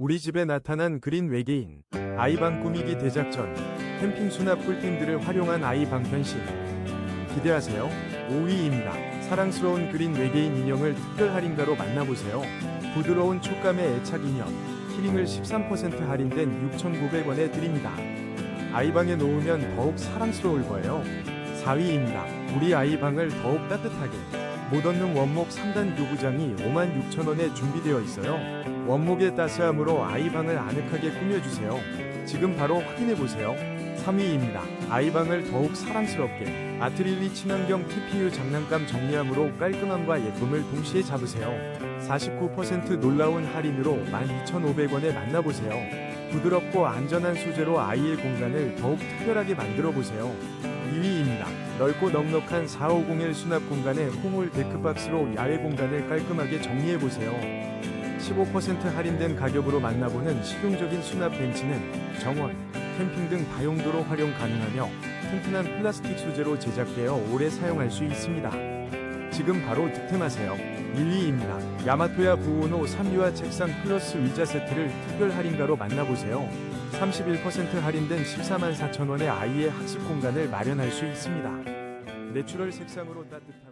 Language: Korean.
우리 집에 나타난 그린 외계인, 아이방 꾸미기 대작전, 캠핑 수납 꿀템들을 활용한 아이방 변신. 기대하세요. 5위입니다. 사랑스러운 그린 외계인 인형을 특별 할인가로 만나보세요. 부드러운 촉감의 애착 인형, 키링을 13% 할인된 6,900원에 드립니다. 아이방에 놓으면 더욱 사랑스러울 거예요. 4위입니다. 우리 아이 방을 더욱 따뜻하게. 못 얻는 원목 3단 교구장이 56,000원에 준비되어 있어요. 원목의 따스함으로 아이 방을 아늑하게 꾸며주세요. 지금 바로 확인해보세요. 3위입니다. 아이방을 더욱 사랑스럽게 아트릴리 친환경 TPU 장난감 정리함으로 깔끔함과 예쁨을 동시에 잡으세요. 49% 놀라운 할인으로 12,500원에 만나보세요. 부드럽고 안전한 소재로 아이의 공간을 더욱 특별하게 만들어 보세요. 2위입니다. 넓고 넉넉한 4501 수납 공간에 홈홀 데크박스로 야외 공간을 깔끔하게 정리해 보세요. 15% 할인된 가격으로 만나보는 실용적인 수납 벤치는 정원, 캠핑 등 다용도로 활용 가능하며 튼튼한 플라스틱 소재로 제작되어 오래 사용할 수 있습니다. 지금 바로 득템하세요. 1위입니다. 야마토야 부오노 3유화 책상 플러스 의자 세트를 특별 할인가로 만나보세요. 31% 할인된 14만 4천원의 아이의 학습 공간을 마련할 수 있습니다. 내추럴 색상으로 따뜻한